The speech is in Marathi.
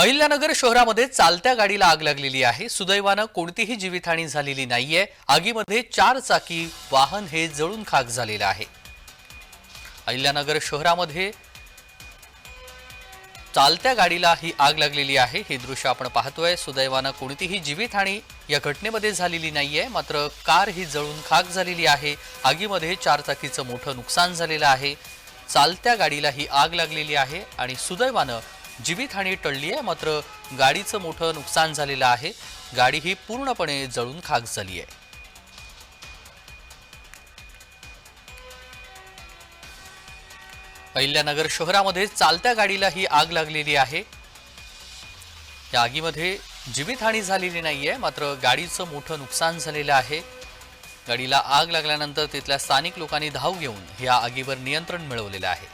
अहिल्यानगर शहरामध्ये चालत्या गाडीला आग लागलेली आहे. सुदैवानं कोणतीही जीवितहानी झालेली नाहीये. आगीमध्ये चार चाकी वाहन हे जळून खाक झालेलं आहे. अहिल्यानगर शहरामध्ये चालत्या गाडीला ही आग लागलेली आहे. हे दृश्य आपण पाहतोय. सुदैवानं कोणतीही जीवितहानी या घटनेमध्ये झालेली नाहीये. मात्र कार ही जळून खाक झालेली आहे. आगीमध्ये चार चाकीचं मोठं नुकसान झालेलं आहे. चालत्या गाडीला ही आग लागलेली आहे आणि सुदैवानं जीवितहानी टळली आहे. मात्र गाडीचं मोठं नुकसान झालेलं आहे. गाडी ही पूर्णपणे जळून खाक झाली आहे. अहिल्यानगर शहरामध्ये चालत्या गाडीला ही आग लागलेली आहे. या आगीमध्ये जीवितहानी झालेली नाहीये मात्र गाडीचं मोठं नुकसान झालेलं आहे. गाडीला आग लागल्यानंतर तिथल्या स्थानिक लोकांनी धाव घेऊन या आगीवर नियंत्रण मिळवलेलं आहे.